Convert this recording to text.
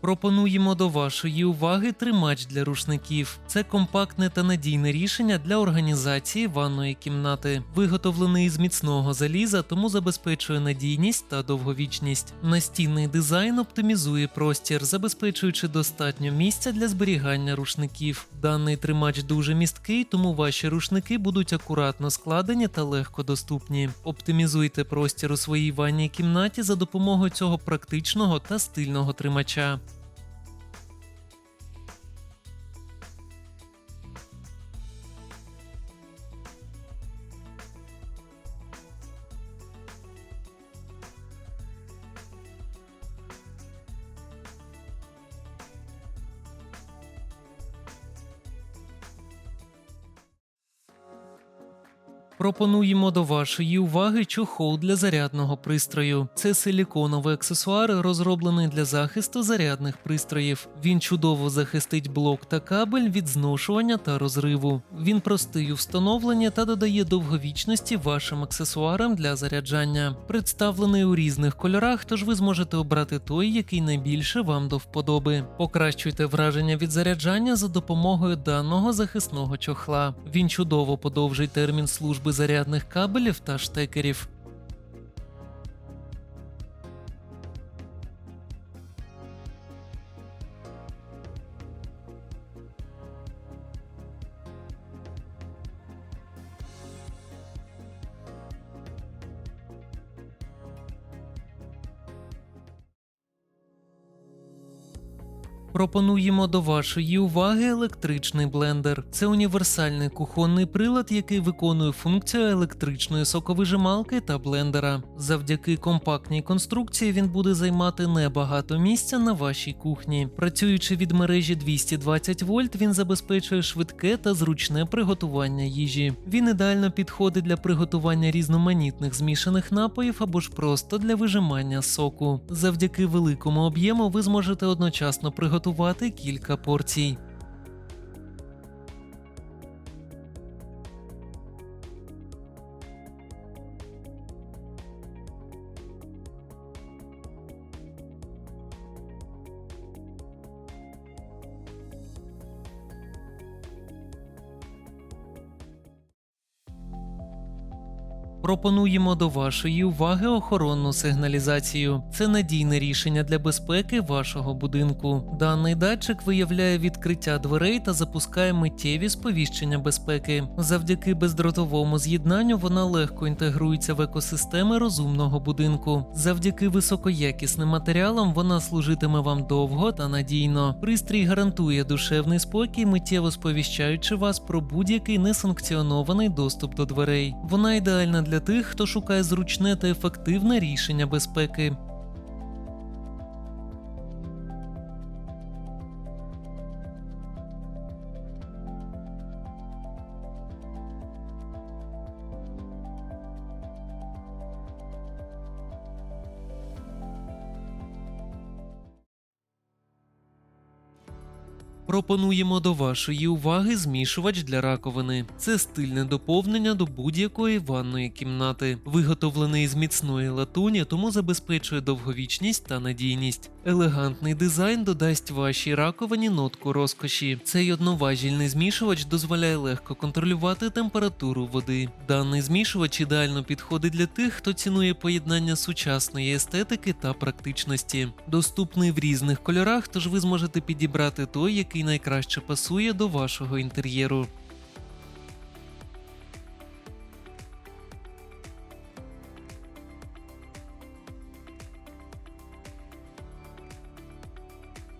Пропонуємо до вашої уваги тримач для рушників. Це компактне та надійне рішення для організації ванної кімнати. Виготовлений із міцного заліза, тому забезпечує надійність та довговічність. Настінний дизайн оптимізує простір, забезпечуючи достатньо місця для зберігання рушників. Даний тримач дуже місткий, тому ваші рушники будуть акуратно складені та легко доступні. Оптимізуйте простір у своїй ванній кімнаті за допомогою цього практичного та стильного тримача. Пропонуємо до вашої уваги чохол для зарядного пристрою. Це силіконовий аксесуар, розроблений для захисту зарядних пристроїв. Він чудово захистить блок та кабель від зношування та розриву. Він простий у встановленні та додає довговічності вашим аксесуарам для заряджання. Представлений у різних кольорах, тож ви зможете обрати той, який найбільше вам до вподоби. Покращуйте враження від заряджання за допомогою даного захисного чохла. Він чудово подовжить термін служби зарядних кабелів та штекерів. Пропонуємо до вашої уваги електричний блендер. Це універсальний кухонний прилад, який виконує функцію електричної соковижималки та блендера. Завдяки компактній конструкції він буде займати небагато місця на вашій кухні. Працюючи від мережі 220 вольт, він забезпечує швидке та зручне приготування їжі. Він ідеально підходить для приготування різноманітних змішаних напоїв або ж просто для вижимання соку. Завдяки великому об'єму ви зможете одночасно приготувати кілька порцій. Пропонуємо до вашої уваги охоронну сигналізацію. Це надійне рішення для безпеки вашого будинку. Даний датчик виявляє відкриття дверей та запускає миттєві сповіщення безпеки. Завдяки бездротовому з'єднанню вона легко інтегрується в екосистеми розумного будинку. Завдяки високоякісним матеріалам вона служитиме вам довго та надійно. Пристрій гарантує душевний спокій, миттєво сповіщаючи вас про будь-який несанкціонований доступ до дверей. Вона ідеальна для тих, хто шукає зручне та ефективне рішення безпеки. Пропонуємо до вашої уваги змішувач для раковини. Це стильне доповнення до будь-якої ванної кімнати. Виготовлений з міцної латуні, тому забезпечує довговічність та надійність. Елегантний дизайн додасть вашій раковині нотку розкоші. Цей одноважільний змішувач дозволяє легко контролювати температуру води. Даний змішувач ідеально підходить для тих, хто цінує поєднання сучасної естетики та практичності. Доступний в різних кольорах, тож ви зможете підібрати той, який найкраще пасує до вашого інтер'єру.